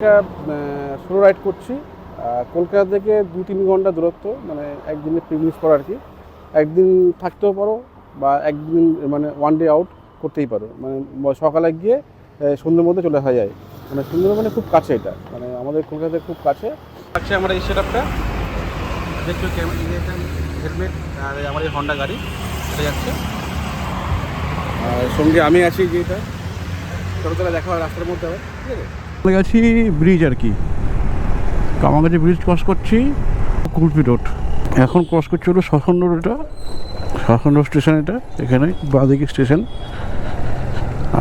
একটা solo ride করছি। কলকাতা থেকে দু তিন ঘণ্টা দূরত্ব মানে একদিনে পিকনিক করা আর কি। একদিন থাকতেও পারো বা একদিন মানে ওয়ান ডে আউট করতেই পারো। মানে সকালে গিয়ে সন্ধ্যের মধ্যে চলে আসা যায়। মানে সুন্দর মানে খুব কাছে এটা। মানে আমাদের কলকাতা থেকে খুব কাছে। আছে আমার এই সেট আপটা দেখছ হেলমেট আর আমার এই হন্ডা গাড়ি। এটা যাচ্ছে। আর সঙ্গে আমি আছি যে এটা চলো তাহলে দেখা হয় রাস্তার মধ্যে আবার। ঠিক আছে? চলে গেছি ব্রিজ আর কি। কামাগাছি ব্রিজ ক্রস করছি, কুলপি রোড এখন ক্রস করছি হলো শাসন রোড এটা শাসন রোড স্টেশন এটা, এখানে বাদিকে স্টেশন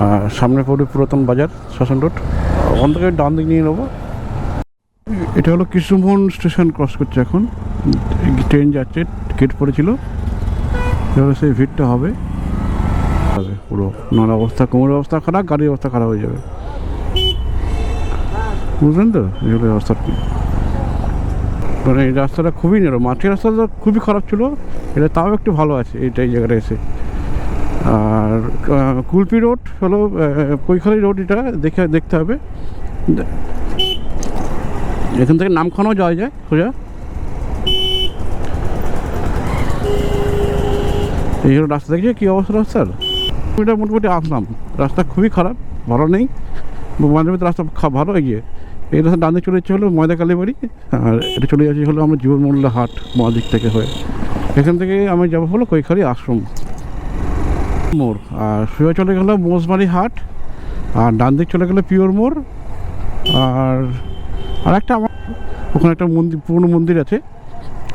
আর সামনে পড়বে পুরাতন বাজার শাসন রোড ওখান থেকে ডান দিক নিয়ে নেব। এটা হলো কৃষ্ণমোহন স্টেশন ক্রস করছে এখন। ট্রেন যাচ্ছে টিকিট পড়েছিল। এবার সেই ভিড়টা হবে। হবে পুরো। নানা অবস্থা, কোমরের অবস্থা খারাপ, গাড়ির অবস্থা খারাপ হয়ে যাবে। বুঝলেন তো? এগুলো রাস্তা মানে এই রাস্তাটা খুবই নেরো মাটির রাস্তাটা খুবই খারাপ ছিল, এটা তাও একটু ভালো আছে এইটা এই জায়গাটা এসে। আর কুলপি রোড হলো কৈখালি রোড এটা দেখে, দেখতে হবে। এখান থেকে নামখানাও যাওয়া যায়, সোজা। এই হলো রাস্তা, দেখছি কী অবস্থা রাস্তার? এটা মোটামুটি আসলাম। রাস্তা খুবই খারাপ, ভালো নেই। মাঝে রাস্তা ভালো এগিয়ে এই রাস্তা ডান দিকে চলে যাচ্ছে হলো ময়দা কালীবাড়ি আর এটা চলে যাচ্ছে হলো আমার জীবন মোল্লা হাট বাঁ দিক থেকে হয়ে। এখান থেকে আমি যাব হলো কৈখালি আশ্রম। মোড়, আর সোজা চলে গেলো মোসবাড়ি হাট, আর ডান দিক চলে গেলো পিওর মোড়, আর আর একটা আমার ওখানে একটা মন্দির, পুরনো মন্দির আছে।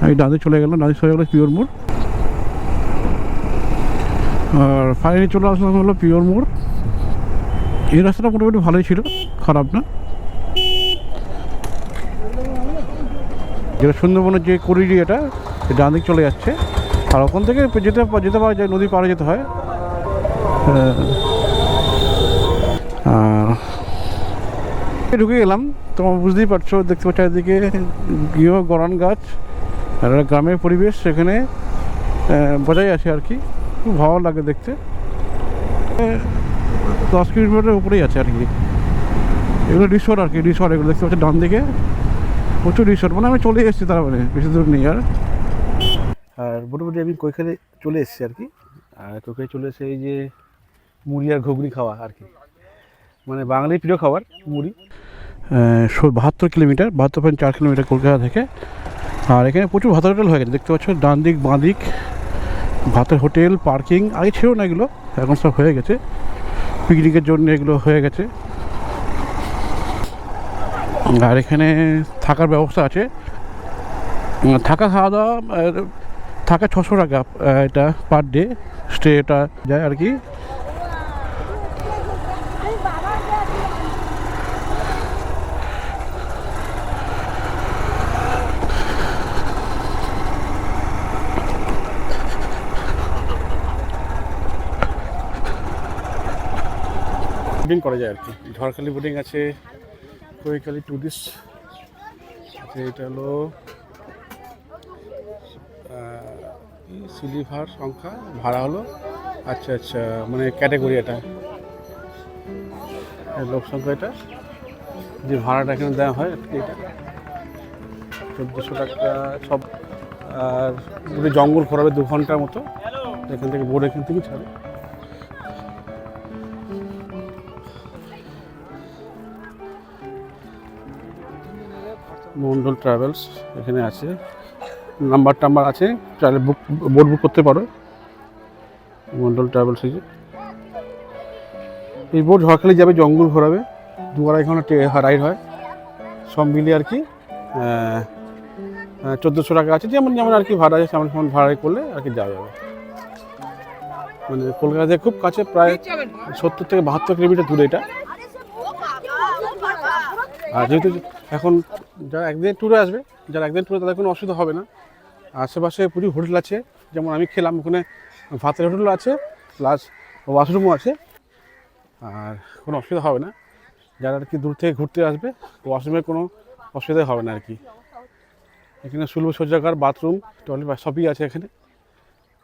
আমি ডান চলে গেলাম ডান চলে গেলো পিওর মোড়। আর ফাইনালি চলে আসলাম হলো পিওর মোড়। এই রাস্তাটা মোটামুটি ভালোই ছিল, খারাপ না। যেটা সুন্দরবনের যে করিডি এটা ডান দিক চলে যাচ্ছে। আর ওখান থেকে যেতে যেতে পারা যায়, নদী পাড়ে যেতে হয়। ঢুকে গেলাম। তোমার বুঝতেই পারছ, দেখতে পাচ্ছ চারিদিকে গৃহ, গরান গাছ, আর গ্রামের পরিবেশ। সেখানে বজায় আছে আর কি। খুব ভালো লাগে দেখতে। দশ কিলোমিটারের উপরেই আছে আর কি। এগুলো রিসোর্ট আর কি রিসোর্ট এগুলো। দেখতে পাচ্ছি ডান দিকে। প্রচুর রিসোর্ট মানে আমি চলে এসেছি তার মানে বেশি দূর নেই আর। আর মোটামুটি আমি কৈখালে চলে এসেছি আর কি। আর কৈখালে চলে এসে এই যে মুড়ি আর ঘুগনি খাওয়া আর কি। মানে বাঙালির প্রিয় খাবার মুড়ি। বাহাত্তর কিলোমিটার বাহাত্তর পয়েন্ট চার কিলোমিটার কলকাতা থেকে। আর এখানে প্রচুর ভাতের হোটেল হয়ে গেছে দেখতে পাচ্ছ ডান দিক বাঁ দিক ভাতের হোটেল পার্কিং আগে ছিল না এগুলো এখন সব হয়ে গেছে। পিকনিকের জন্য এগুলো হয়ে গেছে। আর এখানে থাকার ব্যবস্থা আছে। থাকা খাওয়া দাওয়া থাকা ছশো টাকা এটা পার ডে স্টে এটা যায় আর কি। করা যায় আর কি। ঝড়খালি বোটিং আছে। কৈখালি টুরিস্ট এটা হলো সিলিভার সংখ্যা, ভাড়া হলো আচ্ছা আচ্ছা মানে ক্যাটাগরি এটা। লোক সংখ্যা এটা, যে ভাড়াটা এখানে দেওয়া হয়, এটা। চোদ্দোশো টাকা, সব, আর জঙ্গল ঘোরাবে দু ঘণ্টার মতো, এখান থেকে বোর্ড এখান থেকে ছাড়ে। মন্ডল ট্রাভেলস এখানে আছে। নাম্বার টাম্বার আছে চাইলে বুক বোর্ড বুক করতে পারো। মন্ডল ট্রাভেলস এই এই বোর্ড ঝড়খালি যাবে জঙ্গল ঘোরাবে। দু আড়াই ঘণ্টা রাইড হয়। সব মিলিয়ে আর কি চোদ্দোশো টাকা আছে। যেমন যেমন আর কি ভাড়া আছে সেমন সেমন ভাড়াই করলে আর কি যাওয়া যাবে। মানে কলকাতা থেকে খুব কাছে, প্রায় সত্তর থেকে বাহাত্তর কিলোমিটার দূরে এটা। আর যেহেতু এখন যারা একদিন ট্যুরে আসবে, যারা একদিন ট্যুরে তাদের কোনো অসুবিধা হবে না। আশেপাশে প্রচুর হোটেল আছে, যেমন আমি খেলাম, ওখানে ভাতের হোটেল আছে প্লাস ওয়াশরুমও আছে। আর কোনো অসুবিধা হবে না। যারা আর কি দূর থেকে ঘুরতে আসবে ওয়াশরুমের কোনো অসুবিধা হবে না আর কি। এখানে সুলভ শৌচাগার বাথরুম টয়লেট সবই আছে এখানে।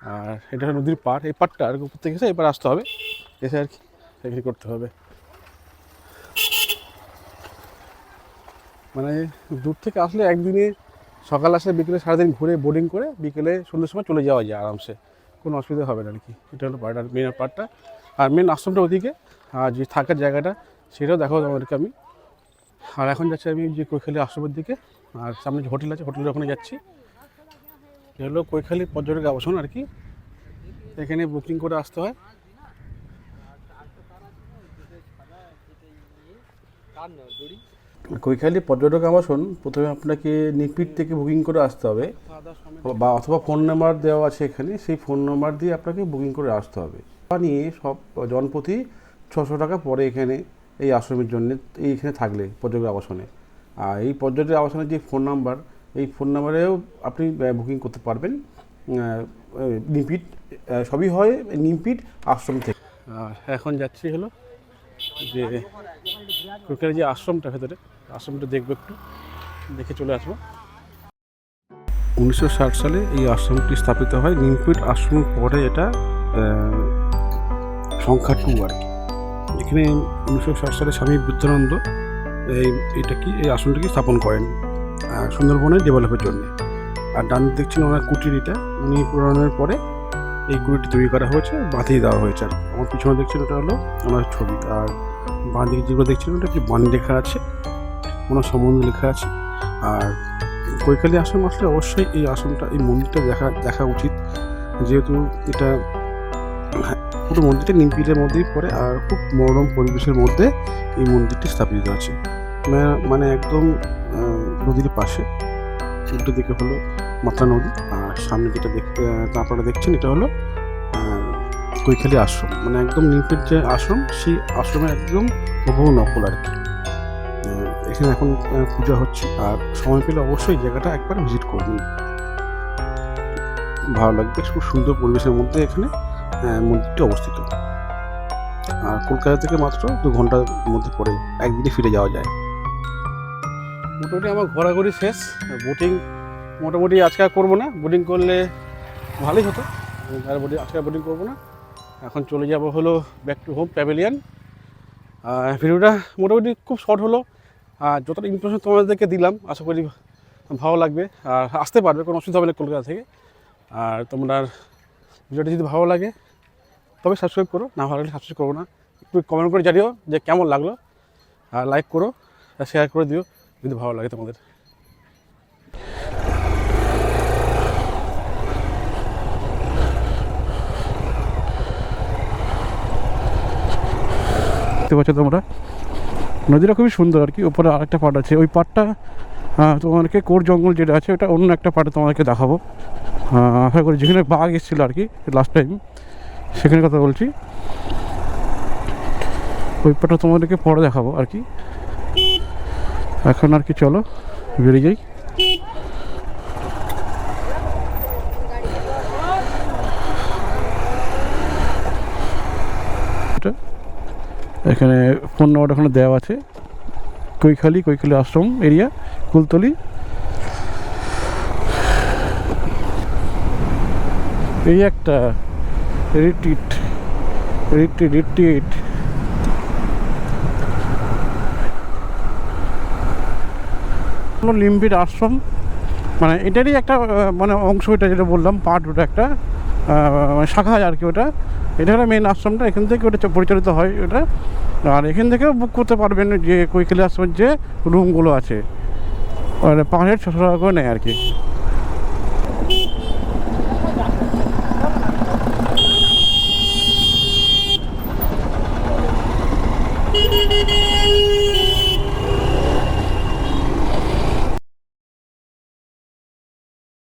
আর এটা নদীর পাড়, এই পাড়টা আর উপর থেকে এসে এবার আসতে হবে। এসে আর কি, এখানে করতে হবে। মানে দূর থেকে আসলে একদিনে সকাল আসলে বিকেলে সারাদিন ঘুরে বোর্ডিং করে বিকেলে সন্ধ্যের সময় চলে যাওয়া যায় আরামসে। কোনো অসুবিধা হবে না আর কি এটা হলো পার্ট মেন পার্টটা আর মেন আশ্রমটা ওদিকে। আর যে থাকার জায়গাটা, সেটাও দেখাবো তোমাদেরকে আমি। আর এখন যাচ্ছি আমি যে কৈখালী আশ্রমের দিকে। আর সামনে যে হোটেল আছে, হোটেলের ওখানে যাচ্ছি। এটা হলো কৈখালী পর্যটক আবাসন আর কি এখানে বুকিং করে আসতে হয়। কৈখালী পর্যটক আবাসন প্রথমে আপনাকে নিপিট থেকে বুকিং করে আসতে হবে। বা অথবা ফোন নাম্বার দেওয়া আছে এখানে সেই ফোন নাম্বার দিয়ে আপনাকে বুকিং করে আসতে হবে। নিয়ে সব জনপ্রতি ছশো টাকা পরে এখানে এই আশ্রমের জন্য এইখানে থাকলে পর্যটক আবাসনে। আর এই পর্যটক আবাসনের যে ফোন নাম্বার এই ফোন নাম্বারেও আপনি বুকিং করতে পারবেন। আহ, সবই হয় নিমপিট আশ্রম থেকে। এখন যাচ্ছি হলো যে কৈখালী যে আশ্রমটা ভেতরে। আশ্রমটা দেখব একটু। দেখে চলে আসব। উনিশশো ষাট সালে এই আশ্রমটি স্থাপিত হয় নিমপিট আশ্রমের পরে এটা সংখ্যা টু আর কি। এখানে উনিশশো ষাট সালে স্বামী বুদ্ধানন্দ এই এটা কি এই আশ্রমটিকে স্থাপন করেন আহ, সুন্দরবনের ডেভেলপের জন্য। আর ডান দেখছেন ওনার কুটিরিটা উনি পুরানোর পরে এই কুটিরটি তৈরি করা হয়েছে বাঁধিয়ে দেওয়া হয়েছে আর আমার পিছনে দেখছেন ওটা হলো ওনার ছবি। আর বাঁ দিকে যেগুলো দেখছেন ওটা কি বাণী লেখা আছে। ওনার সম্বন্ধে লেখা আছে। আর কৈকালী আশ্রম আসলে অবশ্যই এই আশ্রমটা এই মন্দিরটা দেখা দেখা উচিত। যেহেতু এটা হ্যাঁ, পুরো মন্দিরটা নিমপিটের মধ্যেই পড়ে আর খুব মনোরম পরিবেশের মধ্যে এই মন্দিরটি স্থাপিত আছে। মানে একদম নদীর পাশে। উল্টো দিকে হলো মাত্রা নদী আর সামনে যেটা দেখতে আপনারা দেখছেন এটা হলো কৈখালী আশ্রম। মানে একদম নিমপিট যে আশ্রম সেই আশ্রমের একদম হুবহু নকল আর কি। এখানে এখন পূজা হচ্ছে। আর সময় পেলে অবশ্যই জায়গাটা একবার ভিজিট করবেন ভালো লাগবে, খুব সুন্দর পরিবেশের মধ্যে এখানে মন্দিরটি অবস্থিত। আর কলকাতা থেকে মাত্র দু ঘণ্টার মধ্যে পরে একদিনে ফিরে যাওয়া যায়। মোটামুটি আমার ঘোরাঘুরি শেষ। বোটিং মোটামুটি আজকে আর করব না। বোটিং করলে ভালোই হতো। আর বোটিং, আজকে বোটিং করব না। এখন চলে যাব হলো ব্যাক টু হোম প্যাভিলিয়ান ভিডিওটা মোটামুটি খুব শর্ট হলো। যতটা ইনফরমেশন তোমাদেরকে দিলাম, আশা করি ভালো লাগবে। আর আসতে পারবে, কোনো অসুবিধা হবে না কলকাতা থেকে। আর তোমরা ভিডিওটা যদি ভালো লাগে, তবে সাবস্ক্রাইব করো, না ভালো লাগলে সাবস্ক্রাইব করো না। একটু কমেন্ট করে জানিও যে কেমন লাগল। আর লাইক করো, আর শেয়ার করে দিও, যদি ভালো লাগে তোমাদের। দেখতে পাচ্ছ তোমরা? নদীটা খুবই সুন্দর আর কি ওপরে আরেকটা পাট আছে, ওই পাটটা তোমাদেরকে কোর জঙ্গল যেটা আছে, ওটা অন্য একটা পাটে তোমাদেরকে দেখাবো। আশা করি যেখানে বাঘ এসেছিল আর কি লাস্ট টাইম সেখানে কথা বলছি। ওই পাটটা তোমাদেরকে পরে দেখাবো আর কি। এখন আর কি চলো, বেরিয়ে যাই এটা এখানে ফোন নাম্বার ওখানে দেওয়া আছে। কৈখালি কৈখালি আশ্রম এরিয়া, কুলতলি। এই একটা রিট্রিট রিট্রিট রিট্রিট লিম্বির আশ্রম মানে এটারই একটা মানে অংশ এটা যেটা বললাম পার্ট ওটা একটা মানে শাখা আর কি ওটা। এটা হলো মেন আশ্রমটা, এখান থেকে ওটা পরিচালিত হয় ওটা। আর এখান থেকেও বুক করতে পারবেন যে আশ্রমের যে রুমগুলো আছে। আর পাঁচ হাজার ছশো টাকা করে নেয় আর কি।